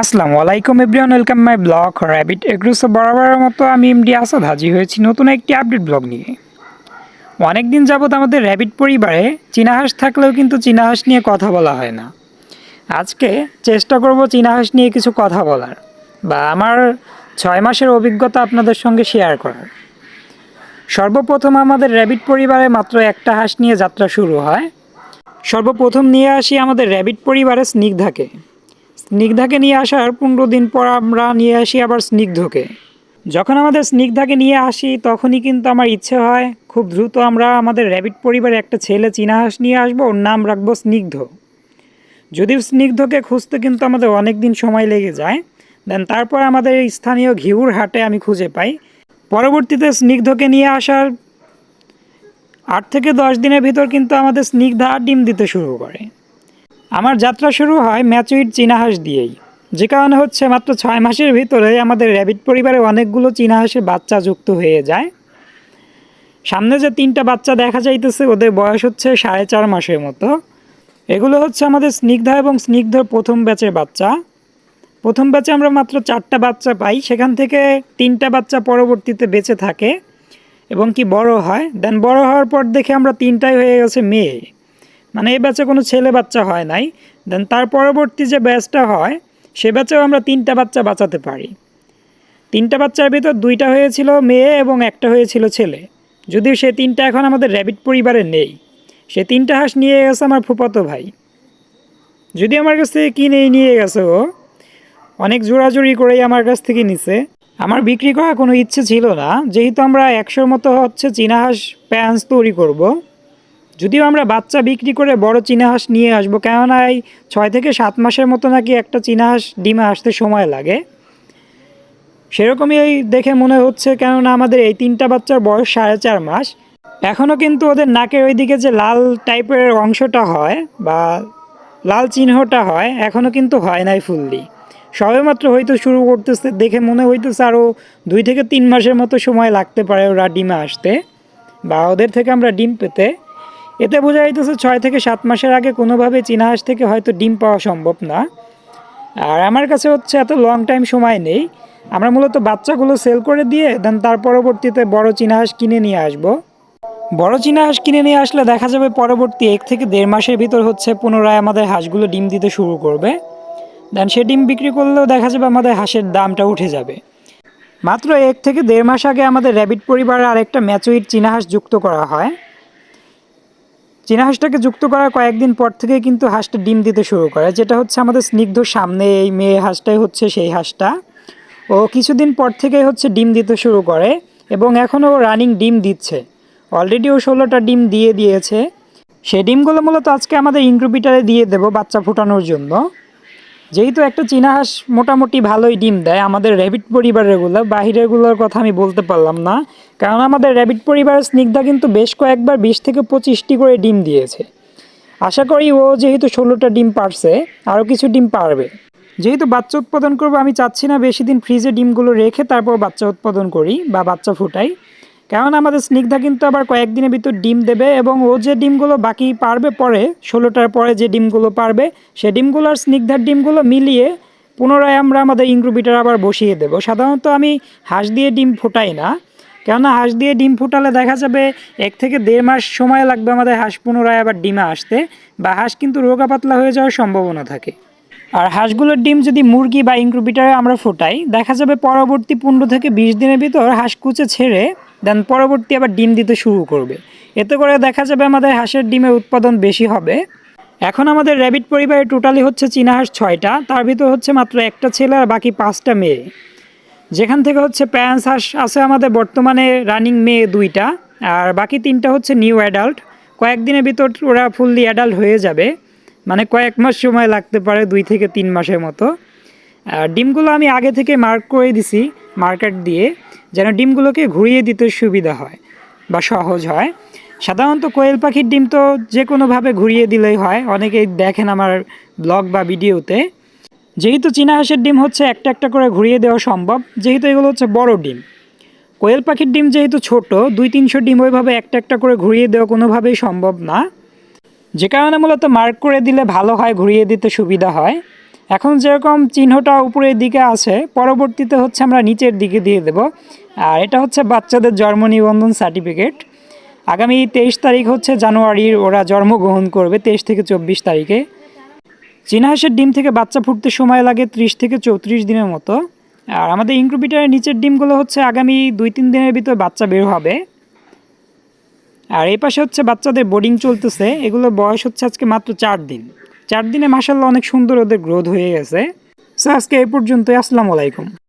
আসসালামু আলাইকুম everyone, welcome my blog rabbit এগ্রোসো বরাবরের মতো আমি এমডি আসাদ, হাজির হয়েছি নতুন একটি আপডেট ব্লগ নিয়ে। অনেক দিন যাবৎ আমাদের র্যাবিট পরিবারে চীনা হাঁস থাকলেও কিন্তু চীনা হাঁস নিয়ে কথা বলা হয় না। আজকে চেষ্টা করব চীনা হাঁস নিয়ে কিছু কথা বলার, বা আমার ছয় মাসের অভিজ্ঞতা আপনাদের সঙ্গে শেয়ার করার। সর্বপ্রথম আমাদের র্যাবিট পরিবারে মাত্র একটা হাঁস নিয়ে যাত্রা শুরু হয়। সর্বপ্রথম নিয়ে আসি আমাদের র্যাবিট পরিবারে স্নিগ্ধাকে। স্নিগ্ধাকে নিয়ে আসার পনেরো দিন পর আমরা নিয়ে আসি আবার স্নিগ্ধকে। যখন আমাদের স্নিগ্ধাকে নিয়ে আসি, তখনই কিন্তু আমার ইচ্ছে হয় খুব দ্রুত আমরা আমাদের র্যাবিট পরিবারে একটা ছেলে চীনা হাঁস নিয়ে আসব, ওর নাম রাখব স্নিগ্ধ। যদিও স্নিগ্ধকে খুঁজতে কিন্তু আমাদের অনেক দিন সময় লেগে যায়, দেন তারপর আমাদের স্থানীয় ঘিউর হাটে আমি খুঁজে পাই। পরবর্তীতে স্নিগ্ধকে নিয়ে আসার আট থেকে দশ দিনের ভিতর কিন্তু আমাদের স্নিগ্ধা ডিম দিতে শুরু করে। আমার যাত্রা শুরু হয় ম্যাচুইড চীনা হাঁস দিয়েই। যে কারণে হচ্ছে মাত্র ছয় মাসের ভিতরে আমাদের র্যাবিট পরিবারে অনেকগুলো চীনা হাঁসের বাচ্চা যুক্ত হয়ে যায়। সামনে যে তিনটা বাচ্চা দেখা যাইতেছে, ওদের বয়স হচ্ছে সাড়ে চার মাসের মতো। এগুলো হচ্ছে আমাদের স্নিগ্ধা এবং স্নিগ্ধর প্রথম ব্যাচের বাচ্চা। প্রথম ব্যাচে আমরা মাত্র চারটা বাচ্চা পাই, সেখান থেকে তিনটা বাচ্চা পরবর্তীতে বেঁচে থাকে এবং কি বড় হয়। দেন বড় হওয়ার পর দেখে আমরা তিনটাই হয়ে গেছে মেয়ে। মানে এই ব্যাচে কোনো ছেলে বাচ্চা হয় নাই। দেন তার পরবর্তী যে ব্যাচটা হয়, সে ব্যাচেও আমরা তিনটা বাচ্চা বাঁচাতে পারি। তিনটা বাচ্চার ভিতর দুইটা হয়েছিল মেয়ে এবং একটা হয়েছিল ছেলে। যদিও সে তিনটা এখন আমাদের র্যাবিট পরিবারে নেই। সে তিনটা হাঁস নিয়ে গেছে আমার ফুপাতো ভাই। যদি আমার কাছ থেকে কিনে নিয়ে গেছে ও, অনেক জোরাজুরি করেই আমার কাছ থেকে নিছে। আমার বিক্রি করার কোনো ইচ্ছে ছিল না। যেহেতু আমরা একশোর মতো হচ্ছে চীনা হাঁস প্যান্স তৈরি করব। যদিও আমরা বাচ্চা বিক্রি করে বড় চীনা হাঁস নিয়ে আসব, কেননা এই ছয় থেকে সাত মাসের মতো নাকি একটা চীনা হাঁস ডিমে আসতে সময় লাগে। সেরকমই এই দেখে মনে হচ্ছে, কেননা আমাদের এই তিনটা বাচ্চার বয়স সাড়ে চার মাস। এখনও কিন্তু ওদের নাকের ওইদিকে যে লাল টাইপের অংশটা হয় বা লাল চিহ্নটা হয় এখনও কিন্তু হয় নাই ফুললি সবেমাত্র হয়তো শুরু করতেছে, দেখে মনে হইতেছে আরও দুই থেকে তিন মাসের মতো সময় লাগতে পারে ওরা ডিমে আসতে, বা ওদের থেকে আমরা ডিম পেতে। এতে বোঝা যাইতেছে ছয় থেকে সাত মাসের আগে কোনোভাবে চীনা হাঁস থেকে হয়তো ডিম পাওয়া সম্ভব না। আর আমার কাছে হচ্ছে এত লং টাইম সময় নেই। আমরা মূলত বাচ্চাগুলো সেল করে দিয়ে দেন তার পরবর্তীতে বড় চীনা হাঁস কিনে নিয়ে আসব। বড় চীনা হাঁস কিনে নিয়ে আসলে দেখা যাবে পরবর্তী এক থেকে দেড় মাসের ভিতর হচ্ছে পুনরায় আমাদের হাঁসগুলো ডিম দিতে শুরু করবে। দেন সে ডিম বিক্রি করলেও দেখা যাবে আমাদের হাঁসের দামটা উঠে যাবে। মাত্র এক থেকে দেড় মাস আগে আমাদের র্যাবিট পরিবারে আরেকটা ম্যাচুইট চীনা হাঁস যুক্ত করা হয়। চীনা হাঁসটাকে যুক্ত করার কয়েকদিন পর থেকে কিন্তু হাঁসটা ডিম দিতে শুরু করে, যেটা হচ্ছে আমাদের স্নিগ্ধ সামনে এই মেয়ে হাঁসটাই হচ্ছে সেই হাঁসটা। ও কিছুদিন পর থেকেই হচ্ছে ডিম দিতে শুরু করে এবং এখনও রানিং ডিম দিচ্ছে। অলরেডি ও ষোলোটা ডিম দিয়ে দিয়েছে। সেই ডিমগুলো মূলত আজকে আমাদের ইনক্রুবিটারে দিয়ে দেবো বাচ্চা ফুটানোর জন্য। যেহেতু একটা চীনা হাঁস মোটামুটি ভালোই ডিম দেয়, আমাদের র্যাবিট পরিবারেরগুলো বাহিরেরগুলোর কথা আমি বলতে পারলাম না। কারণ আমাদের র্যাবিট পরিবারের স্নিগ্ধা কিন্তু বেশ কয়েকবার বিশ থেকে পঁচিশটি করে ডিম দিয়েছে। আশা করি ও যেহেতু ষোলোটা ডিম পারছে, আরও কিছু ডিম পারবে। যেহেতু বাচ্চা উৎপাদন করব, আমি চাচ্ছি না বেশি দিন ফ্রিজে ডিমগুলো রেখে তারপর বাচ্চা উৎপাদন করি বা বাচ্চা ফুটাই। কারণ আমাদের স্নিগ্ধা কিন্তু আবার কয়েকদিনের ভিতর ডিম দেবে এবং ও যে ডিমগুলো বাকি পারবে পরে, ষোলোটার পরে যে ডিমগুলো পারবে, সে ডিমগুলো আর স্নিগ্ধার ডিমগুলো মিলিয়ে পুনরায় আমরা আমাদের ইনক্রুবিটার আবার বসিয়ে দেবো। সাধারণত আমি হাঁস দিয়ে ডিম ফোটাই না, কেননা হাঁস দিয়ে ডিম ফুটালে দেখা যাবে এক থেকে দেড় মাস সময় লাগবে আমাদের হাঁস পুনরায় আবার ডিমে আসতে বা হাঁস কিন্তু রোগা পাতলা হয়ে যাওয়ার সম্ভাবনা থাকে। আর হাঁসগুলোর ডিম যদি মুরগি বা ইনক্রুবিটারে আমরা ফোটাই, দেখা যাবে পরবর্তী পনেরো থেকে বিশ দিনের ভিতর হাঁস কুচে ছেড়ে দেন পরবর্তী আবার ডিম দিতে শুরু করবে। এতে করে দেখা যাবে আমাদের হাঁসের ডিমের উৎপাদন বেশি হবে। এখন আমাদের র্যাবিট পরিবারে টোটালি হচ্ছে চীনা হাঁস ছয়টা, তার ভিতর হচ্ছে মাত্র একটা ছেলে আর বাকি পাঁচটা মেয়ে। যেখান থেকে হচ্ছে প্যান্স হাঁস আছে আমাদের বর্তমানে রানিং মেয়ে দুইটা, আর বাকি তিনটা হচ্ছে নিউ অ্যাডাল্ট। কয়েকদিনের ভিতর ওরা ফুললি অ্যাডাল্ট হয়ে যাবে। মানে কয়েক মাস সময় লাগতে পারে, দুই থেকে তিন মাসের মতো। ডিমগুলো আমি আগে থেকে মার্ক করে দিছি মার্কেট দিয়ে, যেন ডিমগুলোকে ঘুরিয়ে দিতে সুবিধা হয় বা সহজ হয়। সাধারণত কোয়েল পাখির ডিম তো যে কোনোভাবে ঘুরিয়ে দিলেই হয়, অনেকেই দেখেন আমার ব্লগ বা ভিডিওতে। যেহেতু চীনা হাঁসের ডিম হচ্ছে একটা একটা করে ঘুরিয়ে দেওয়া সম্ভব, যেহেতু এগুলো হচ্ছে বড় ডিম। কোয়েল পাখির ডিম যেহেতু ছোট, দুই তিনশো ডিম ওইভাবে একটা একটা করে ঘুরিয়ে দেওয়া কোনোভাবেই সম্ভব না। যে কারণে মূলত মার্ক করে দিলে ভালো হয়, ঘুরিয়ে দিতে সুবিধা হয়। এখন যেরকম চিহ্নটা উপরের দিকে আছে, পরবর্তীতে হচ্ছে আমরা নিচের দিকে দিয়ে দেব। আর এটা হচ্ছে বাচ্চাদের জন্ম নিবন্ধন সার্টিফিকেট। আগামী তেইশ তারিখ হচ্ছে জানুয়ারির ওরা জন্মগ্রহণ করবে, তেইশ থেকে চব্বিশ তারিখে। চীনাহাঁসের ডিম থেকে বাচ্চা ফুটতে সময় লাগে ত্রিশ থেকে চৌত্রিশ দিনের মতো। আর আমাদের ইনক্রুপিটারের নিচের ডিমগুলো হচ্ছে আগামী দুই তিন দিনের ভিতর বাচ্চা বের হবে। আর এই পাশে হচ্ছে বাচ্চাদের বোর্ডিং চলতেছে। এগুলো বয়স হচ্ছে আজকে মাত্র চার দিন। চার দিনে মাসাল্লাহ অনেক সুন্দর ওদের গ্রোথ হয়ে গেছে। আজকে এই পর্যন্তই। আসসালামু আলাইকুম।